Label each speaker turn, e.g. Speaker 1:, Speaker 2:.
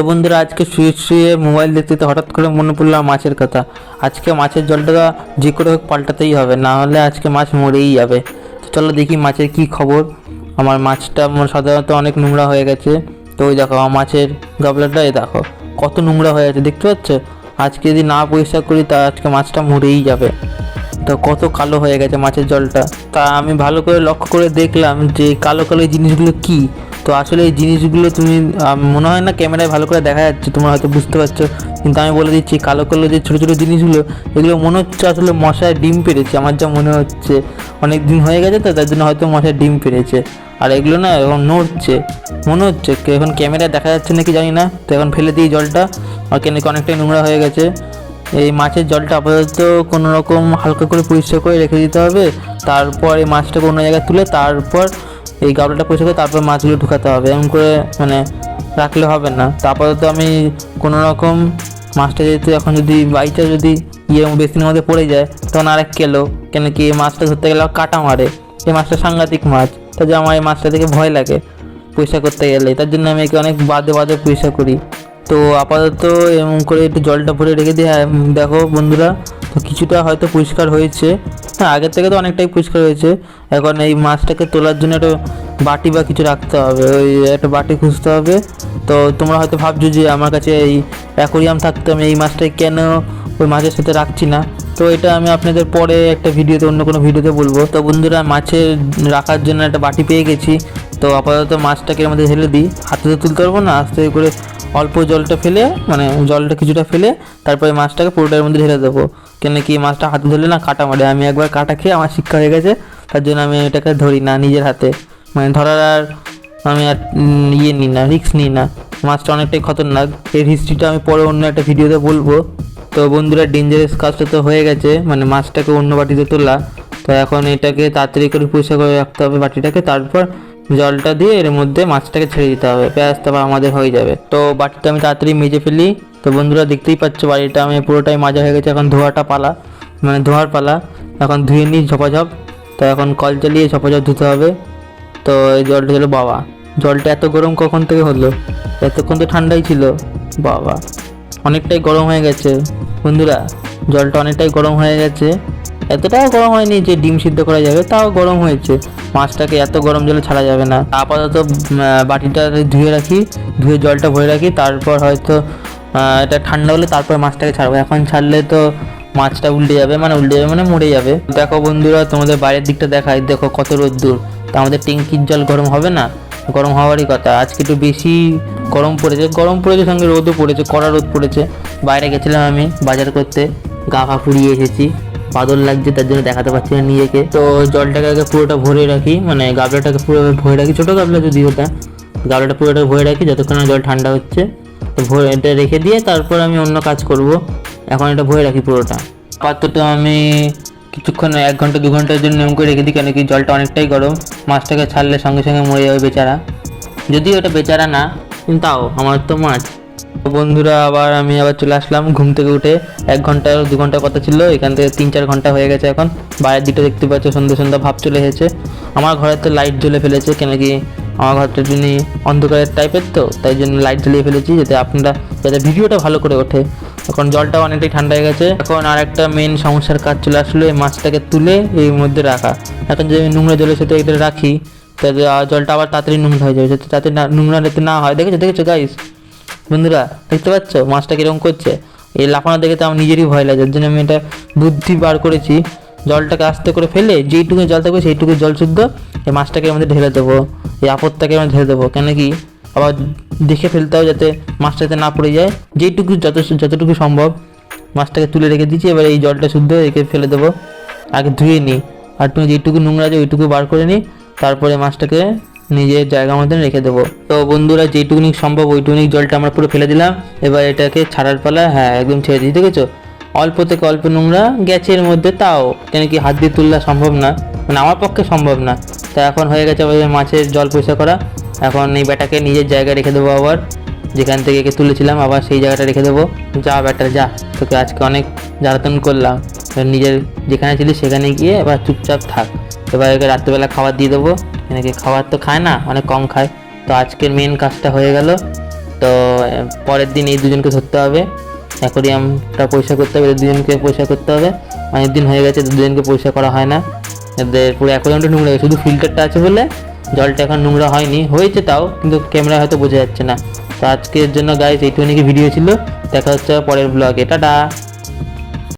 Speaker 1: তো বন্ধুরা, আজকে শুয়ে শুয়ে মোবাইল দেখতে দেখতে হঠাৎ করে মনে পড়ল মাছের কথা। আজকে মাছের জলটা যে করে হোক পাল্টাতেই হবে, না হলে আজকে মাছ মরেই যাবে। তো চলো দেখি মাছের কি খবর। আমার মাছটা সাধারণত অনেক নোংরা হয়ে গেছে। তো ওই দেখো, আমার মাছের গাবলাটা, এই দেখো, কত নোংরা হয়ে গেছে দেখতে পাচ্ছ? আজকে যদি না পরিষ্কার করি, তা আজকে মাছটা মরেই যাবে। তো কত কালো হয়ে গেছে মাছের জলটা। তা আমি ভালো করে লক্ষ্য করে দেখলাম যে কালো কালো জিনিসগুলো কি। তো আসলে এই জিনিসগুলো তুমি মনে হয় না ক্যামেরায় ভালো করে দেখা যাচ্ছে, তোমরা হয়তো বুঝতে পারছ। কিন্তু আমি বলে দিচ্ছি, কালো কালো যে ছোটো ছোটো জিনিসগুলো, এগুলো মনে হচ্ছে আসলে মশায় ডিম পেরেছে আমার যা মনে হচ্ছে। অনেক দিন হয়ে গেছে তো, তার জন্য হয়তো মশায় ডিম পেরেছে আর এগুলো না এখন নড়ছে, মনে হচ্ছে এখন ক্যামেরায় দেখা যাচ্ছে নাকি জানি না, তো এখন ফেলে দিই জলটা। আর কেন অনেকটাই নোংরা হয়ে গেছে। এই মাছের জলটা আপাতত কোনো রকম হালকা করে পরিষ্কার করে রেখে দিতে হবে। তারপর এই মাছটাকে অন্য জায়গায় তুলে, তারপর এই গাবলাটা পরিষ্কার করে তারপর মাছগুলো ঢুকাতে হবে। এমন করে মানে রাখলে হবে না। তো আপাতত আমি কোনো রকম মাছটা যেহেতু এখন যদি বাইটা যদি ইয়ে বেসিনের মধ্যে পড়ে যায়, তখন আরেক কেলো। কেন কি এই মাছটা ধরতে গেলে কাটা মারে। এই মাছটা সাংঘাতিক মাছ। তার জন্য আমার এই মাছটা থেকে ভয় লাগে পরিষ্কার করতে গেলে। তার জন্য আমি একে অনেক বাদে বাদে পরিষ্কার করি। তো আপাতত এমন করে একটু জলটা ভরে রেখে দিই হ্যাঁ। দেখো বন্ধুরা, তো কিছুটা হয়তো পরিষ্কার হয়েছে। হ্যাঁ আগের থেকে তো অনেকটাই পরিষ্কার হয়েছে। এখন এই মাছটাকে তোলার জন্য একটা বাটি বা কিছু রাখতে হবে। ওই একটা বাটি খুঁজতে হবে। তো তোমরা হয়তো ভাবছ যে আমার কাছে এই অ্যাকোরিয়াম থাকতে আমি এই মাছটাকে কেন ওই মাছের সাথে রাখছি না? তো এটা আমি আপনাদের পরে একটা ভিডিওতে, অন্য কোনো ভিডিওতে বলব। তো বন্ধুরা, মাছের রাখার জন্য একটা বাটি পেয়ে গেছি। তো আপাতত মাছটাকে আমাদের ঢেলে দিই। হাতে তো তুলতে পারব না, আস্তে করে অল্প জলটা ফেলে মানে জলটা কিছুটা ফেলে, তারপরে মাছটাকে পুরোটার মধ্যে ঢেলে দেবো। কেন কি মাছটা হাতে ধরলে না কাটা মারে। আমি একবার কাটা খেয়ে আমার শিক্ষা হয়ে গেছে, তার জন্য আমি এটাকে ধরি না নিজের হাতে। মানে ধরার আর আমি আর ইয়ে নিই না রিস্ক নিই না। মাছটা অনেকটাই খতরনাক। এর হিস্ট্রিটা আমি পরে অন্য একটা ভিডিওতে বলব। তো বন্ধুরা ডেঞ্জারাস কাজটা তো হয়ে গেছে। মানে মাছটাকে অন্য বাটিতে তোলা। তো এখন এটাকে তাড়াতাড়ি করে পরিষ্কার করে রাখতে হবে বাটিটাকে। তারপর জলটা দিয়ে এর মধ্যে মাছটাকে ছেড়ে দিতে হবে। ব্যাস, তারপর আমাদের হয়ে যাবে। তো বাটিটা আমি তাড়াতাড়ি মেজে ফেলি। তো বন্ধুরা, দেখতেই পাচ্ছ বাড়িটা আমি পুরোটাই মাজা হয়ে গেছে। এখন ধোয়াটা পালা মানে ধোয়ার পালা। এখন ধুয়ে নিই ঝপাঝপ। তো এখন কল চালিয়ে ঝপাঝপ ধুতে হবে। তো এই জলটা হলো বাবা। জলটা এত গরম কখন থেকে হলো? এতক্ষণ তো ঠান্ডাই ছিল। বাবা, অনেকটাই গরম হয়ে গেছে। বন্ধুরা, জলটা অনেকটাই গরম হয়ে গেছে। এতটাও গরম হয়নি যে ডিম সিদ্ধ করা যাবে, তাও গরম হয়েছে। মাছটাকে এত গরম জলে ছাড়া যাবে না। আপাতত বাটিটা ধুয়ে রাখি, ধুয়ে জলটা ভরে রাখি, তারপর হয়তো এটা ঠান্ডা হলে তারপর মাছটাকে ছাড়বো। এখন ছাড়লে তো মাছটা উল্টে যাবে মানে উল্টে যাবে মানে মরে যাবে। দেখো বন্ধুরা, তোমাদের বাইরের দিকটা দেখাই। দেখো কত রোদ্দুর। তা আমাদের ট্যাঙ্কির জল গরম হবে না? গরম হওয়ারই কথা। আজকে একটু বেশি গরম পড়েছে। গরম পড়েছে, সঙ্গে রোদও পড়েছে, কড়া রোদ পড়েছে। বাইরে গেছিলাম আমি বাজার করতে। গা ফা ফুরিয়ে এসেছি। বাদল লাগছে, তার জন্য দেখাতে পারছি না নিজেকে। তো জলটাকে আগে পুরোটা ভরে রাখি মানে গাবলাটাকে পুরো ভরে রাখি। ছোটো গাবলা যদি ওটা, গাবলাটা পুরোটা ভরে রাখি, যতক্ষণ জল ঠান্ডা হচ্ছে। তো ভরে, এটা রেখে দিয়ে তারপর আমি অন্য কাজ করব। এখন এটা ভরে রাখি পুরোটা। আপাতত আমি কিছুক্ষণ, এক ঘণ্টা, দু ঘণ্টার জন্য এমন করে রেখে দিই, কেন কি জলটা অনেকটাই গরম। মাছটাকে ছাড়লে সঙ্গে সঙ্গে মরে যাবে বেচারা। যদিও ওটা বেচারা না, কিন্তু তাও, আমার তো মাছ। বন্ধুরা, আবার আমি আবার চলে আসলাম ঘুম থেকে উঠে। এক ঘণ্টা, দু ঘণ্টা কথা ছিল, এখান থেকে তিন চার ঘণ্টা হয়ে গেছে এখন। বাইরের দিকটা দেখতে পাচ্ছ, সন্ধ্যা সন্ধ্যা ভাব চলে এসেছে। আমার ঘরে তো লাইট জ্বলে ফেলেছে, কেন কি আমার ঘরটা যিনি অন্ধকারের টাইপের তো, তাই জন্য লাইট জ্বালিয়ে ফেলেছি, যাতে আপনারা, যাতে ভিডিওটা ভালো করে ওঠে। এখন জলটা অনেকটাই ঠান্ডা হয়ে গেছে। এখন আর একটা মেন সমস্যার কাজ চলে আসলো, এই মাছটাকে তুলে এর মধ্যে রাখা। এখন যদি নোংরা জলের সাথে এটা রাখি তাহলে জলটা আবার তাড়াতাড়ি নোংরা হয়ে যাবে, যাতে তাতে না- নোংরা যাতে না হয়। দেখেছ দেখেছ গাইস বন্ধুরা, দেখতে পাচ্ছ? মাছটা কীরকম করছে? এই লাফানো দেখে তো আমার নিজেরই ভয় লাগে, যার জন্য আমি এটা বুদ্ধি বার করেছি। জলটাকে আস্তে করে ফেলে, যেইটুকু জল থাকবে সেইটুকু জল শুদ্ধ এই মাছটাকে আমাদের ঢেলে দেবো, এই আপদটাকে আমরা ঢেলে দেবো। কেন কি? আবার দেখে ফেলতে হবে যাতে মাছটা যাতে না পড়ে যায়। যেইটুকু যত যতটুকু সম্ভব মাছটাকে তুলে রেখে দিচ্ছি এবার এই জলটা শুদ্ধ রেখে ফেলে দেবো। আগে ধুয়ে নিই আর তুমি যেইটুকু নোংরা আছে ওইটুকু বার করে নিই তারপরে মাছটাকে নিজের জায়গা মতন রেখে দেবো। তো বন্ধুরা যেটুকুনি সম্ভব, ওইটুকুনি জলটা আমরা পুরো ফেলে দিলাম। এবার এটাকে ছাড়ার পালা হ্যাঁ একদম ছেড়ে দিই দেখেছ অল্প থেকে অল্প নোংরা গেছে এর মধ্যে তাও কেন কি হাত দিয়ে তুললা সম্ভব না। মানে আমার পক্ষে সম্ভব না। তা এখন হয়ে গেছে আমাদের মাছের জল পরিষ্কার করা। এখন এই ব্যাটাকে নিজের জায়গায় রেখে দেবো আবার। যেখান থেকে একে তুলেছিলাম, আবার সেই জায়গাটা রেখে দেবো। যা ব্যাটা যা। তোকে আজকে অনেক জ্বালাতন করলাম। নিজের যেখানে ছিলি সেখানে গিয়ে এবার চুপচাপ থাক। এবার একে রাত্রেবেলা খাবার দিয়ে দেবো। এনেকে খাবার তো খায় না, অনেক কম খায়। তো আজকের মেন কাজটা হয়ে গেল। তো পরের দিন এই দুজনকে ধরতে হবে। অ্যাকোরিয়ামটা পরিষ্কার করতে হবে দুজনকে পরিষ্কার করতে হবে। অনেক দিন হয়ে গেছে দুজনকে পরিষ্কার করা হয় না। এদের পুরো অ্যাকোরিয়ামটা নোংরা। শুধু ফিল্টারটা আছে বলে জলটা এখন নোংরা হয়নি। হয়েছে তাও, কিন্তু ক্যামেরায় হয়তো বোঝা যাচ্ছে না। তো আজকের জন্য গাইজ এইটুকুনি ভিডিও ছিল। দেখা হচ্ছে পরের ব্লগে টাটা!